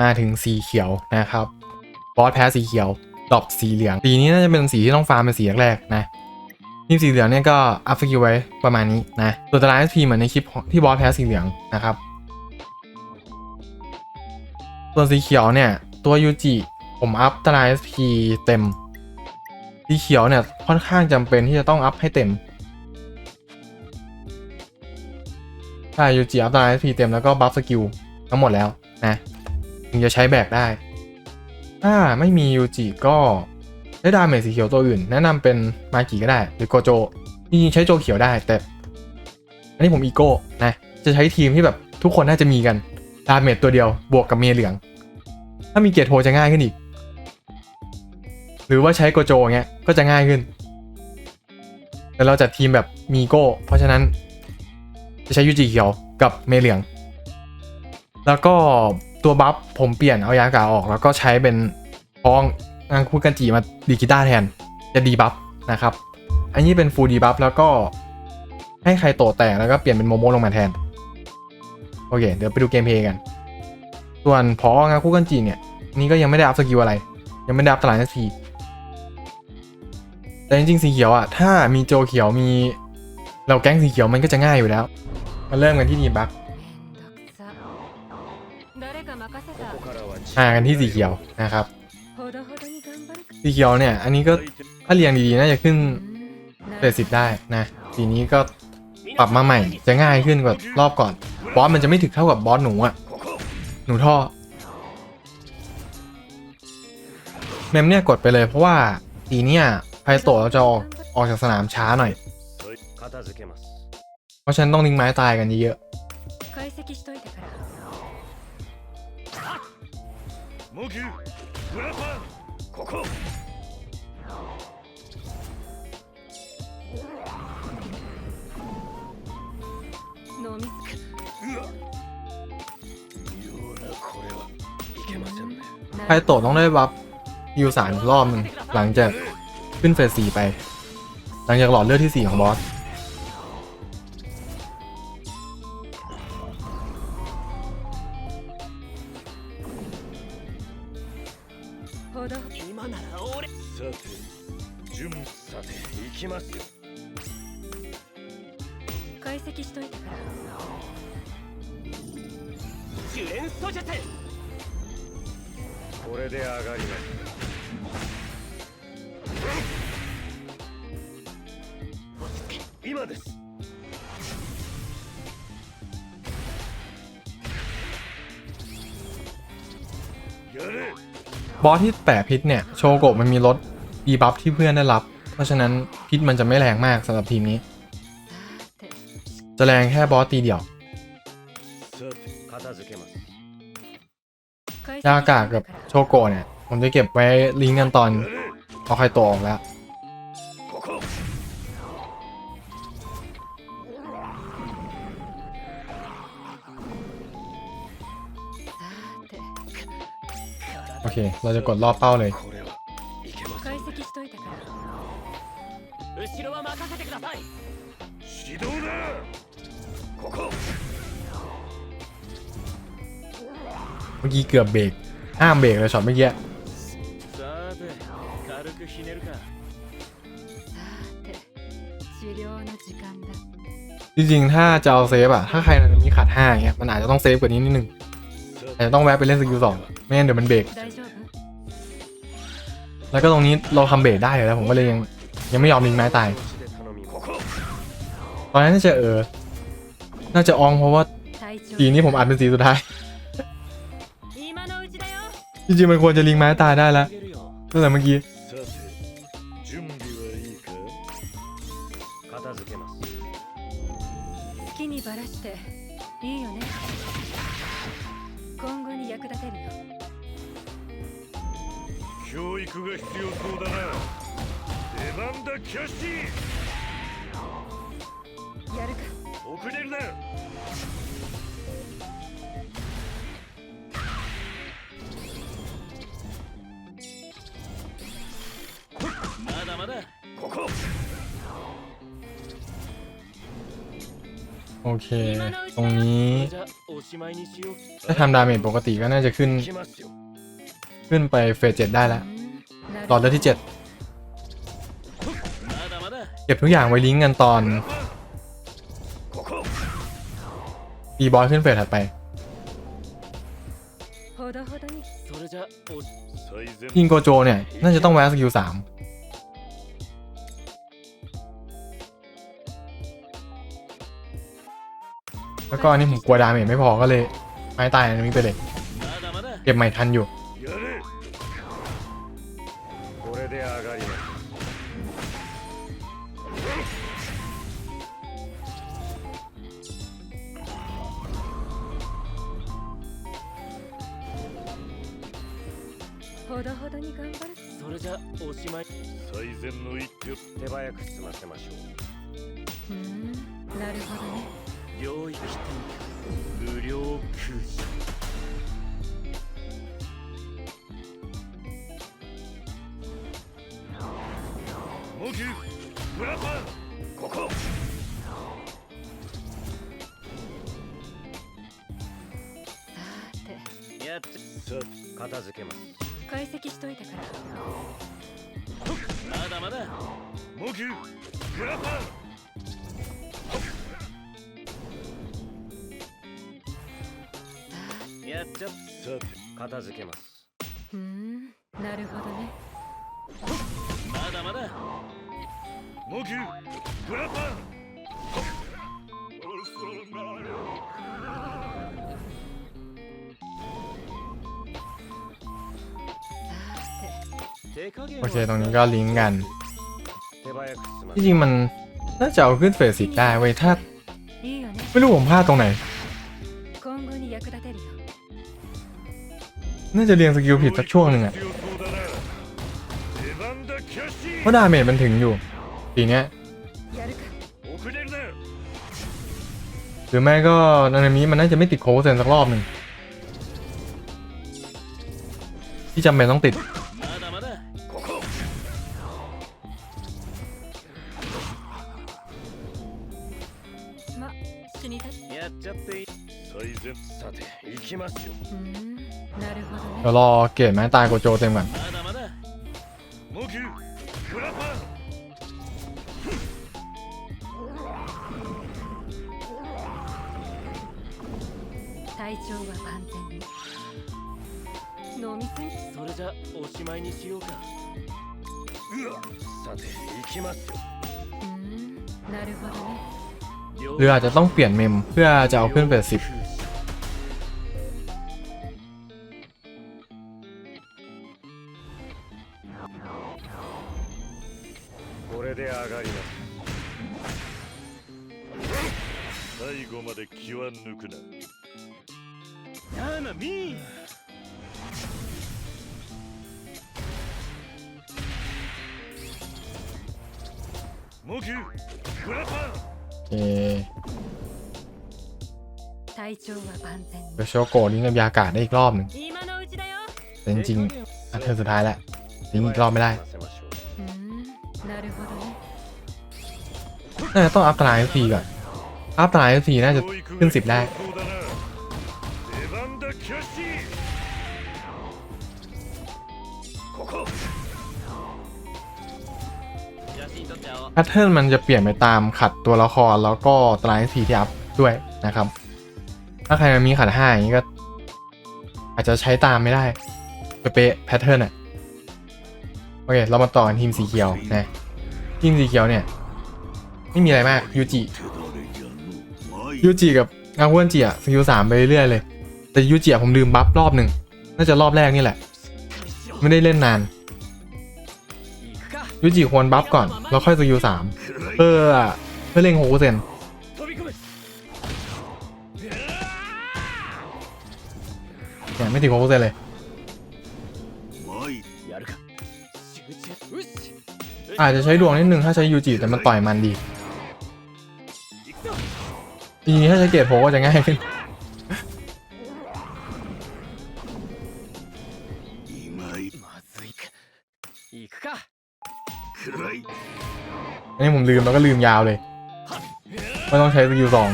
มาถึงสีเขียวนะครับบอสแพ้สีเขียวดรอปสีเหลืองสีนี้น่าจะเป็นสีที่ต้องฟาร์มเป็นสีแรกๆนะทีมสีเหลืองเนี่ยก็อัพสกิลไว้ประมาณนี้นะส่วนตาราง SP เหมือนในคลิปที่บอสแพ้สีเหลืองนะครับ ส่วนสีเขียวเนี่ยตัวยูจิผมอัพตาราง SP เต็มสีเขียวเนี่ยค่อนข้างจำเป็นที่จะต้องอัพให้เต็มใช่ยูจิอัพตาราง SP เต็มแล้วก็บัฟสกิลทั้งหมดแล้วนะ ถึงจะใช้แบกได้ ถ้าไม่มียูจิก็ใช้ดาเมจสีเขียวตัวอื่น แนะนำเป็นมากิก็ได้ หรือโกโจจริงๆใช้โจเขียวได้แต่ อันนี้ผมอีโก้นะจะใช้ทีมที่แบบทุกคนน่าจะมีกันดาเมจตัวเดียวบวกกับเมเหลือง ถ้ามีเกียร์โทจะง่ายขึ้นอีก หรือว่าใช้โกโจเงี้ยก็จะง่ายขึ้น แต่เราจัดทีมแบบมีโก้ เพราะฉะนั้นจะใช้ยูจิเขียวกับเมเหลือง แล้วก็ ตัวบัฟผมเปลี่ยนเอายากาออก แล้วก็ใช้เป็นพองงานคูกันจีมาดีกีตาร์แทนจะดีบัฟนะครับ อันนี้เป็นฟูลดีบัฟแล้วก็ให้ใครโตแตกแล้วก็เปลี่ยนเป็นโมโมลงมาแทน โอเค เดี๋ยวไปดูเกมเพย์กัน ส่วนพองานคู่กันจีเนี่ย นี่ก็ยังไม่ได้อัพสกิลอะไร ยังไม่ได้อัพตลาดเอสพีแต่จริงๆสีเขียวอะ ถ้ามีโจเขียวมีเราแก๊งสีเขียวมันก็จะง่ายอยู่แล้ว มาเริ่มกันที่ดีบัฟ ห่างกันที่สีเขียวนะครับ สีเขียวเนี่ย อันนี้ก็ถ้าเรียงดีๆน่าจะขึ้นเปสิบได้นะสีนี้ก็ปรับมาใหม่ จะง่ายขึ้นกว่ารอบก่อนบอสมันจะไม่ถึกเท่ากับบอสหนูอะหนูท่อเมมเนี่ยกดไปเลยเพราะว่าสีเนี่ยไพโตเราจะออกออกจากสนามช้าหน่อย เพราะฉันต้องลิงไม้ตายกันเยอะ モキュブラパンここ脳みつうわようなこれはいけませんね ๆไพโตะต้องได้บัฟยูสารอีกรอบหนึงหลังจากขึ้นเฟสสี่ไป หลังจากหลอดเลือดที่สี่ของบอส きますよ解析しといたからジュレンストジェテこれで上がります今ですやれ บอสที่แปะพิษเนี่ย โชโกะมันมีลดดีบัฟที่เพื่อนได้รับ เพราะฉะนั้น พิษมันจะไม่แรงมากสำหรับทีมนี้ จะแรงแค่บอสตีเดียวยากากับโชโกเนี่ย ผมจะเก็บไว้ลิงกันตอนเอาใครตัวออกแล้ว โอเค เราจะกดรอบเป้าเลย เกือบเบรกห้ามเบรกเลยช็อตเมื่อกี้จริงๆ ถ้าจะเอาเซฟอะถ้าใครมีขาดห้าเงี้ย มันอาจจะต้องเซฟกว่านี้นิดนึงอาจจะต้องแวะไปเล่นสกิลสองไม่งั้นเดี๋ยวมันเบรก แล้วก็ตรงนี้เราทำเบรกได้แล้วผมก็เลยยังยังไม่ยอมมิงไม้ตาย ตอนนั้นน่าจะเออ น่าจะอองเพราะว่าสีนี้ผมอัดเป็นสีสุดท้าย จริงๆ มันควรจะลิงไม้ตายได้แล้ว あげるよ ตั้งแต่เมื่อกี้ さて準備はいいか片付けます好きにばらしていいよね今後に役立てるよ教育が必要そうだな出番だキャッシやるかー遅れるな โอเค ตรงนี้ถ้าทำดาเมจปกติก็น่าจะขึ้น ขึ้นไปเฟสเจ็ดได้แล้วตอนเลือที่เจ็ดเก็บทุกอย่างไว้ลิงก์กันตอนตีบอยขึ้นเฟสถัดไปยิงโกโจเนี่ย น่าจะต้องแวะสกิลสาม แล้วก็อันนี้ผมกลัวดาเมจไม่พอก็เลยไม้ตายอันนี้ไปเลย まだまだ เก็บใหม่ทันอยู่ やれこれで上がります ほどほどに頑張るそれじゃおしまい最善の一手手早く済ませましょうーんなるほどねう 領域展開無料空襲モキブラパンここさてやっちさゃ片付けます解析しといたからまだまだモキブラパンやっちゃさて片付けますうーんなるほどねまだまだモキュブラパン遅なるさ手加減 โอเค ตรงนี้ก็ลิงก์กัน 手早く済ま ที่จริงมันน่าจะเอาขึ้นเฟสสิบได้เว้ยถ้า ていいよね ไม่รู้ผมพลาดตรงไหน น่าจะเรียงสกิลผิดสักช่วงหนึ่งอะเพราะดาเมจมันถึงอยู่ปีเนี้ยหรือแม่ก็นานามิมันน่าจะไม่ติดโคเซนสักรอบหนึ่งที่จำเป็นต้องติด ดี๋ยวรอเกรแไม้ตายโกโจเต็มก่อน体เรืออาจจะต้องเปลี่ยนเมมเพื่อจะเอาเพื่อนเปิดสิบ 最後まで気は抜くなやなみーモキュブラパン เอ 体調は万全 เดี๋ยวโชโกะลิงก์กับยากาศได้อีกรอบหนึ่ง に今のうちだよ แต่จริงๆอันเธอสุดท้ายแล้วลิงก์อีกรอบไม่ได้ 済ませましょううーんなるほどね น่าจะต้องอัพตารางเอฟซีก่อน อัพตายสีน่าจะขึ้นสิบได้แพทเทิร์นมันจะเปลี่ยนไปตามขัดตัวละครแล้วก็ตรายสีที่อัพด้วยนะครับ ถ้าใครมันมีขัดห้าอย่างนี้ก็ อาจจะใช้ตามไม่ได้เป๊ะแพทเทิร์นอะโอเค เรามาต่อกันทีมสีเขียวนะทีมสีเขียวเนี่ย ไม่มีอะไรมากยูจิ ยูจิกับอาวุจิอะสกิลสามไปเรื่อยเลย แต่ยูจิอะผมลืมบัฟรอบหนึ่งน่าจะรอบแรกนี่แหละ ไม่ได้เล่นนานยูจิควรบัฟก่อน แล้วค่อยสกิลสามเพื่อเพื่อเล่งโฮเซนเไม่ถึงโฮเซนเลยอาจจะใช้ดวงนิดนึงถ้าใช้ยูจิแต่มันต่อยมันดี ทีนี้ถ้าใช้เกีร์โผล่ก็จะง่ายขึ้นอันนี้ผมลืมแล้วก็ลืมยาวเลย ไม่ต้องใช้สกิลสอง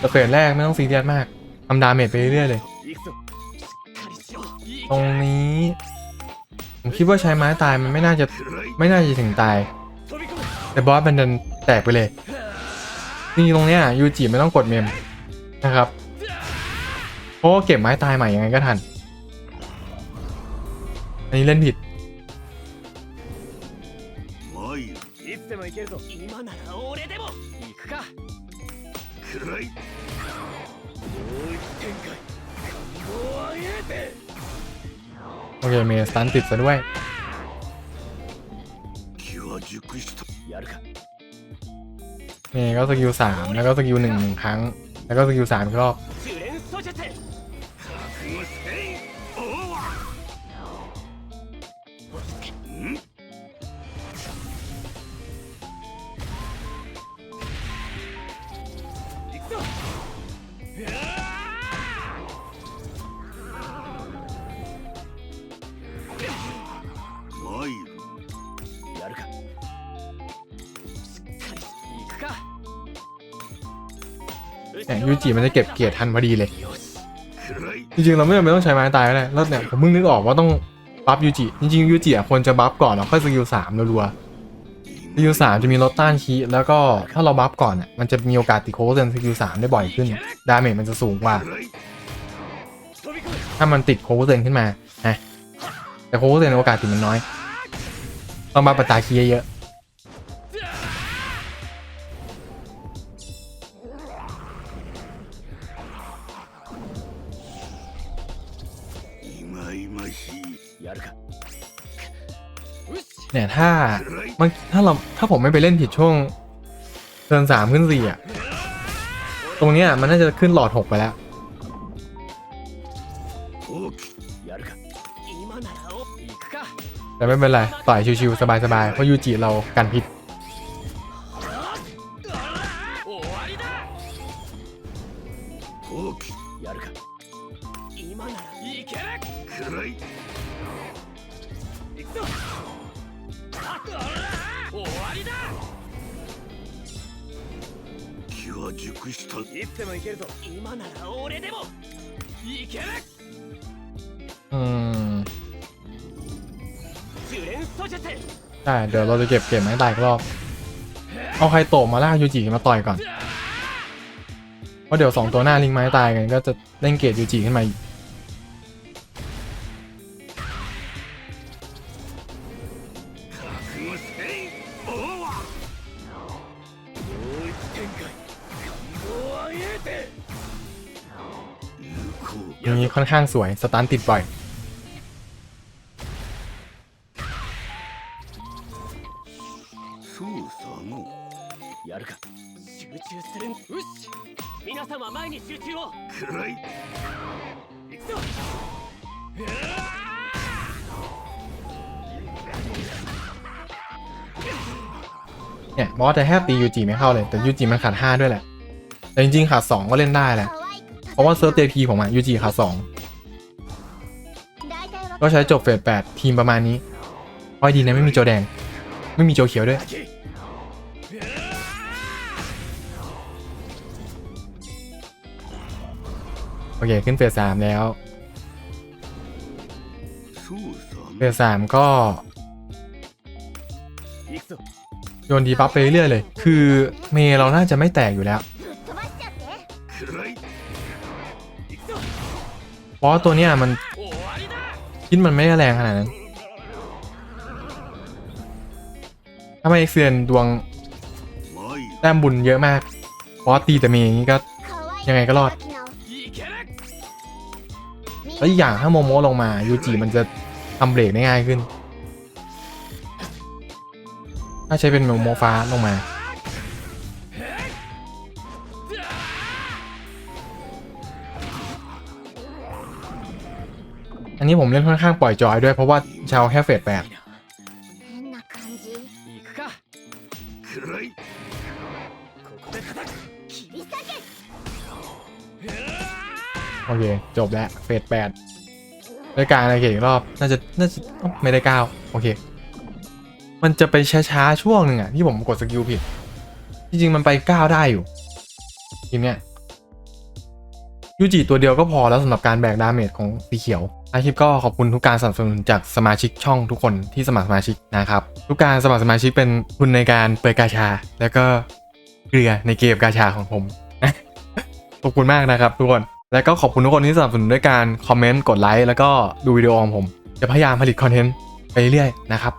ตะเขียนแรกไม่ต้องซีเรียสมากทำดาเมจไปเรื่อยเลย ตรงนี้ ผมคิดว่าใช้ไม้ตายมันไม่น่าจะไม่น่าจะถึงตาย แต่บอสมันดันแตกไปเลย จริงๆตรงเนี้ยยูจิไม่ต้องกดเมมนะครับเพราะเก็บไม้ตายใหม่ยังไงก็ทัน อันนี้เล่นผิดโอเคเมสตันติดซะด้วย นี่ก็สกิลสามแล้วก็สกิลหนึ่งหนึ่งครั้ง แล้วก็สกิลสามอีกรอบ เนี่ยูจิมันจะเก็บเกียร์ทันพอดีเลย จริงๆ เราไม่จำเป็นต้องใช้ไม้ตายก็ได้แล้วเนี่ยผมเพิ่งนึกออกว่าต้องบัฟยูจิจริงๆยูจิควรจะบัฟก่อนแล้วค่อยสกิลสามรัวๆสกิลสามจะมีลดต้านคีแล้วก็ถ้าเราบัฟก่อนอะมันจะมีโอกาสติดโคเซนสกิลสามได้บ่อยขึ้น ดาเมจมันจะสูงกว่า ถ้ามันติดโคเซนขึ้นมาแต่โคเซนโอกาสติดมันน้อย ต้องบัฟปัตตาคีเยอะ เนี่ยถ้ามันถ้าเราถ้าผมไม่ไปเล่นผิดช่วงเดินสามขึ้นสี่อะ ตรงเนี้ยมันน่าจะขึ้นหลอดหกไปแล้วแต่ไม่เป็นไร ต่อยชิวๆสบายๆ เพราะยูจิเรากันพิษ は熟したいつでも行けるぞ今なら俺でもいける อืม ジュレンソジェテ ใช่เดี๋ยวเราจะเก็บเก็บไม้ตายอีกรอบ เอาใครโตะมาลากยูจิมาต่อยก่อน เพราะเดี๋ยวสองตัวหน้าลิงไม้ตายกันก็จะเล่นเกตยูจิขึ้นมาอีก นี้ค่อนข้างสวยสตาร์ติดบ่อยเนี่ยบอสแต่แค่ตียูจีไม่เข้าเลย แต่ยูจีมันขาด 5 ด้วยแหละ แต่จริงๆขาด 2 ก็เล่นได้แหละ ราะว่าเซิร์ฟเตพีผมอะยูจีคาสองก็ใช้จบเฟสแปดทีมประมาณนี้ค่อยดีนะไม่มีโจแดง ไม่มีโจเขียวด้วย โอเค ขึ้นเฟสสามแล้ว เฟสสามก็ โยนดีบัฟไปเรื่อยเลย คือเมเราน่าจะไม่แตกอยู่แล้ว เพราะตัวเนี้ยมันคิดมันไม่แรงขนาดนั้นถ้าไม่เซียนดวงแต้มบุญเยอะมากเพราะตีแต่มีอย่างนี้ก็ยังไงก็รอด แล้วออย่างถ้าโมโมลงมายูจิมันจะทำเบรกได้ง่ายขึ้น ถ้าใช้เป็นโมโมฟ้าลงมาี้ผมเล่นค่อนข้างปล่อยจอยด้วยเพราะว่าชาวแค่เฟสแปดโอเค จบแล้ว เฟสแปดได้การอะไรอีกรอบ น่าจะ น่าจะไม่ได้เก้าโอเค มันจะไปช้าช้าช่วงหนึ่งอะที่ผมกดสกิลผิด จริงๆ มันไปเก้าได้อยู่ทีเนี้ยยูจิตัวเดียวก็พอแล้วสำหรับการแบกดาเมจของสีเขียว ท้ายคลิปก็ขอบคุณทุกการสนับสนุนจากสมาชิกช่องทุกคนที่สมัครสมาชิกนะครับทุกการสมัครสมาชิกเป็นทุนในการเปิดกาชา แล้วก็เกลือในเกมกาชาของผมขอบคุณมากนะครับทุกคนแล้วก็ขอบคุณทุกคนที่สนับสนุนด้วยการคอมเมนต์กดไลค์แล้วก็ดูวิดีโอของผม จะพยายามผลิตคอนเทนต์ไปเรื่อยๆนะครับ